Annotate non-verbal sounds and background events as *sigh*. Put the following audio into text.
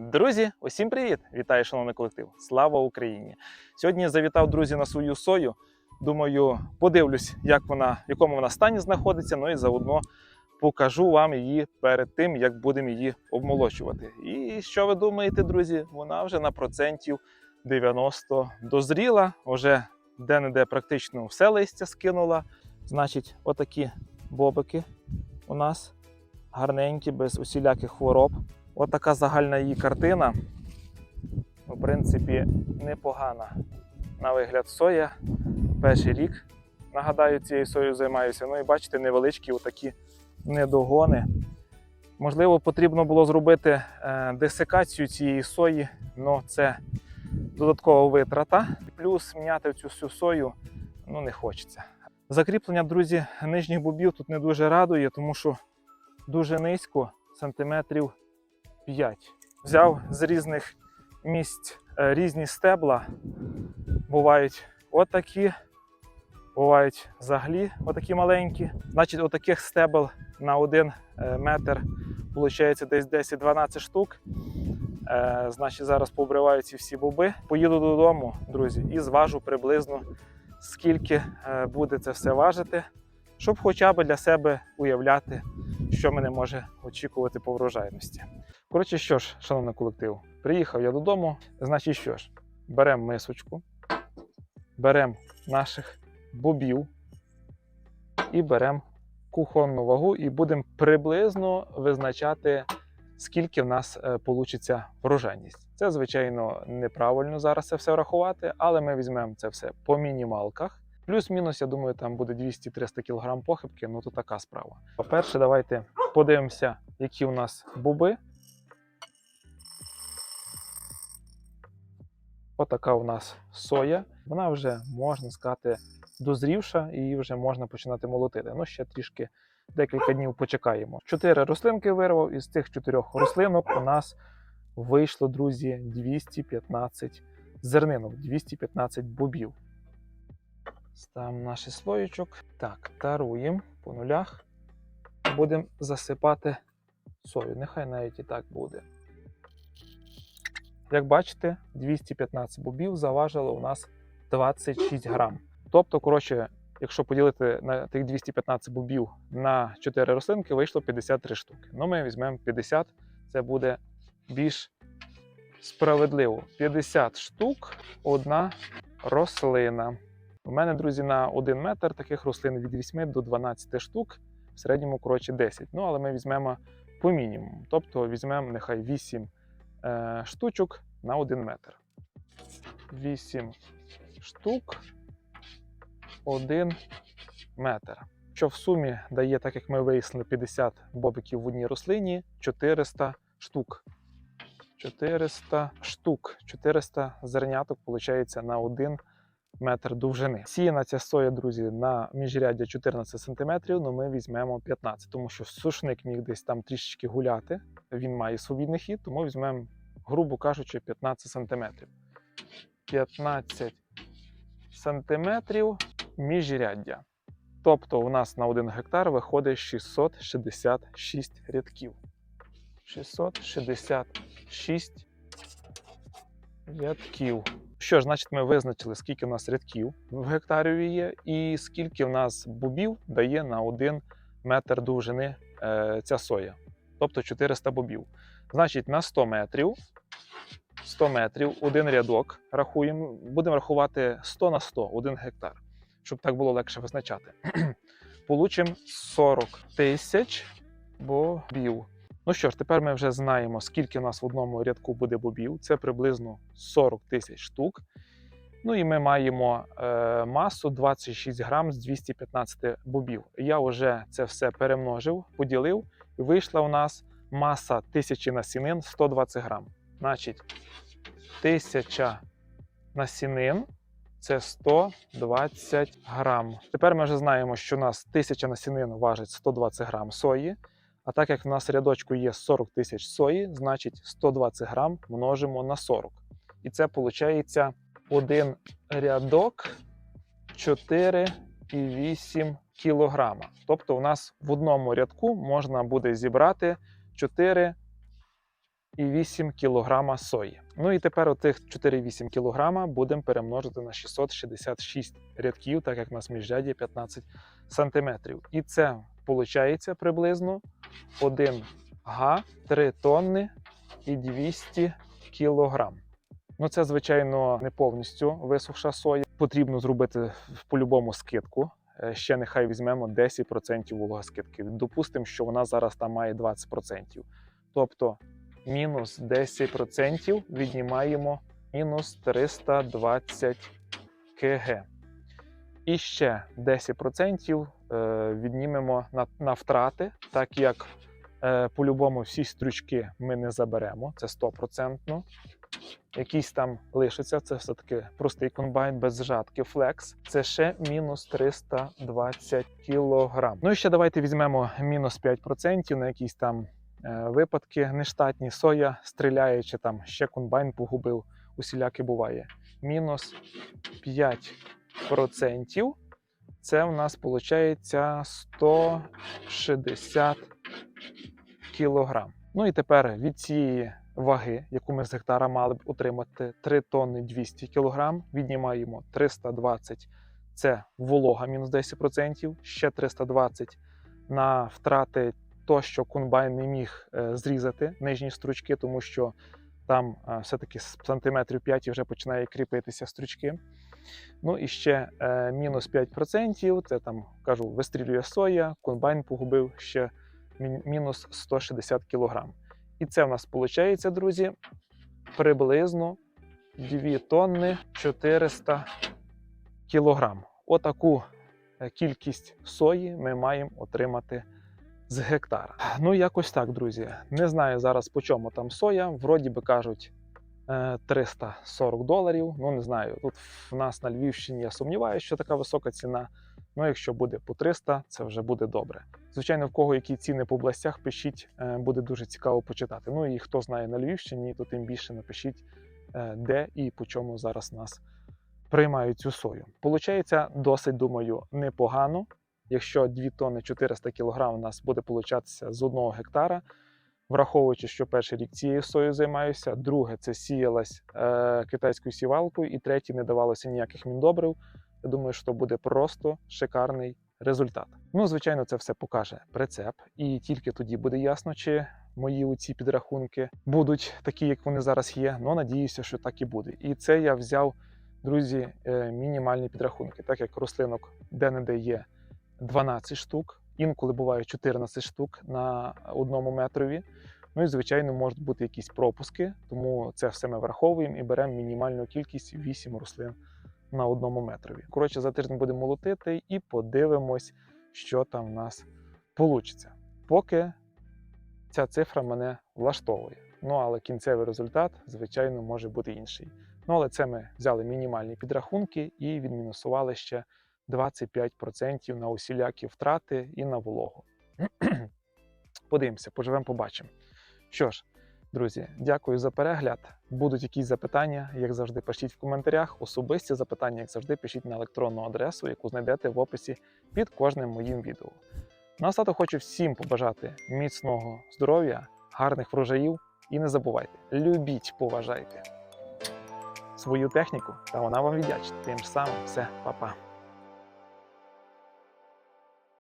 Друзі, усім привіт! Вітаю, шановний колектив! Слава Україні! Сьогодні завітав друзі на свою сою. Думаю, подивлюсь, як вона, в якому вона стані знаходиться. Ну і заодно покажу вам її перед тим, як будемо її обмолочувати. І що ви думаєте, друзі? Вона вже на процентів 90 дозріла, вже де-не-де практично все листя скинула. Значить, отакі бобики у нас гарненькі, без усіляких хвороб. От така загальна її картина. В принципі, непогана на вигляд соя. Перший рік, нагадаю, цією соєю займаюся. Ну і бачите, невеличкі отакі недогони. Можливо, потрібно було зробити е, десикацію цієї сої, але це додаткова витрата. Плюс міняти цю всю сою ну, не хочеться. Закріплення, друзі, нижніх бобів тут не дуже радує, тому що дуже низько, сантиметрів 5. Взяв з різних місць е, різні стебла. Бувають отакі, бувають взагалі отакі маленькі. Значить, отаких стебел на один е, метр виходить десь 10-12 штук. Е, Значить, зараз пообриваю ці всі боби. Поїду додому, друзі, і зважу приблизно скільки буде це все важити, щоб хоча б для себе уявляти, що мене може очікувати по врожайності. Коротше, що ж, шановний колектив, приїхав я додому. Значить, що ж, беремо мисочку, беремо наших бобів і беремо кухонну вагу, і будемо приблизно визначати, скільки в нас вийде врожайність. Це, звичайно, неправильно зараз це все рахувати, але ми візьмемо це все по мінімалках. Плюс-мінус, я думаю, там буде 200-300 кг похибки, ну то така справа. По-перше, давайте подивимося, які у нас боби. Отака у нас соя. Вона вже, можна сказати, дозрівша і її вже можна починати молотити. Ну, ще трішки декілька днів почекаємо. Чотири рослинки вирвав, із цих чотирьох рослинок у нас вийшло, друзі, 215 зернинок, 215 бобів. Ставимо наш слоєчок. Так, таруємо по нулях. Будемо засипати сою. Нехай навіть і так буде. Як бачите, 215 бобів заважило у нас 26 грам. Тобто, коротше, якщо поділити на тих 215 бобів на 4 рослинки, вийшло 53 штуки. Ну, ми візьмемо 50, це буде більш справедливо. 50 штук одна рослина. У мене, друзі, на 1 метр таких рослин від 8 до 12 штук, в середньому, коротше, 10. Ну, але ми візьмемо по мінімуму. Тобто візьмемо нехай 8 е, штучок на 1 метр. 8 штук 1 метр. Що в сумі дає, так як ми вияснили, 50 бобиків в одній рослині, 400 штук. 400 штук, 400 зерняток виходить на 1 метр довжини. Сіяна ця соя, друзі, на міжряддя 14 см, але ми візьмемо 15, тому що сушник міг десь там трішечки гуляти. Він має свобідний хід, тому візьмемо, грубо кажучи, 15 см. 15 сантиметрів міжряддя. Тобто у нас на 1 гектар виходить 666 рядків. 666 рядків. Що ж, значить, ми визначили, скільки у нас рядків в гектарі є, і скільки в нас бобів дає на 1 метр довжини е, ця соя. Тобто 400 бобів. Значить, на 100 метрів 100 метрів, один рядок рахуємо. Будемо рахувати 100 на 100, один гектар, щоб так було легше визначати. *clears throat* Получимо 40 тисяч бобів. Ну що ж, тепер ми вже знаємо, скільки у нас в одному рядку буде бобів. Це приблизно 40 тисяч штук. Ну і ми маємо е, масу 26 грам з 215 бобів. Я вже це все перемножив, поділив, і вийшла у нас маса тисячі насінин 120 грам. Значить, тисяча насінин це 120 грам. Тепер ми вже знаємо, що у нас тисяча насінин важить 120 грам сої. А так як в нас рядочку є 40 тисяч сої, значить 120 грам множимо на 40. І це виходить один рядок 4,8 кілограма. Тобто у нас в одному рядку можна буде зібрати 4 4,8 кг сої. Ну і тепер отих 4,8 кг будемо перемножити на 666 рядків, так як у нас міжрядді 15 см. І це виходить приблизно 1 га, 3 тонни і 200 кг. Ну, це, звичайно, не повністю висохша соя. Потрібно зробити по-любому скидку. Е, Ще нехай візьмемо 10% вологоскидки. Допустимо, що вона зараз там має 20%. Тобто мінус 10% віднімаємо мінус 320 кг. І ще 10% е, віднімемо на, на втрати, так як е, по-любому всі стручки ми не заберемо, це 100%. Якісь там лишаться, це все-таки простий комбайн без жатки флекс. Це ще мінус 320 кг. Ну і ще давайте візьмемо мінус 5% на якісь там е, випадки нештатні. Соя стріляє, чи там ще комбайн погубив. Усіляки буває. Мінус 5%. Це в нас виходить 160 кг. Ну і тепер від цієї ваги, яку ми з гектара мали б отримати 3 тонни 200 кг, віднімаємо 320 це волога мінус 10%, ще 320 на втрати то, що комбайн не міг е, зрізати нижні стручки, тому що там е, все-таки з сантиметрів 5 вже починає кріпитися стручки. Ну і ще е, мінус 5%, це там кажу, вистрілює соя, комбайн погубив ще мінус 160 кг. І це в нас виходить, друзі, приблизно 2 тонни 400 кілограм. Отаку е, кількість сої ми маємо отримати з гектара. Ну, якось так, друзі. Не знаю зараз по чому там соя. Вроді би кажуть 340 доларів. Ну, не знаю. Тут в нас на Львівщині я сумніваюся, що така висока ціна. Ну, якщо буде по 300, це вже буде добре. Звичайно, в кого які ціни по областях, пишіть, е, буде дуже цікаво почитати. Ну і хто знає на Львівщині, то тим більше напишіть, е, де і по чому зараз нас приймають цю сою. Получається досить, думаю, непогано. Якщо 2 тонни 400 кг у нас буде получатися з одного гектара, враховуючи, що перший рік цією соєю займаюся, друге це сіялась е, китайською сівалкою, і третє не давалося ніяких міндобрив. Я думаю, що буде просто шикарний результат. Ну, звичайно, це все покаже прицеп, і тільки тоді буде ясно, чи мої оці підрахунки будуть такі, як вони зараз є. Ну, надіюся, що так і буде. І це я взяв, друзі, е, мінімальні підрахунки, так як рослинок де-не-де є 12 штук, інколи буває 14 штук на одному метрові. Ну і звичайно можуть бути якісь пропуски, тому це все ми враховуємо і беремо мінімальну кількість 8 рослин на одному метрові. Коротше, за тиждень будемо молотити і подивимось, що там в нас вийде. Поки ця цифра мене влаштовує. Ну але кінцевий результат, звичайно, може бути інший. Ну але це ми взяли мінімальні підрахунки і відмінусували ще 25% на усілякі втрати і на вологу. *clears throat* Подивимося, поживемо, побачимо. Що ж, друзі, дякую за перегляд. Будуть якісь запитання, як завжди, пишіть в коментарях. Особисті запитання, як завжди, пишіть на електронну адресу, яку знайдете в описі під кожним моїм відео. Наостаток хочу всім побажати міцного здоров'я, гарних врожаїв і не забувайте, любіть, поважайте свою техніку, та вона вам віддячить. Тим ж самим все, па-па.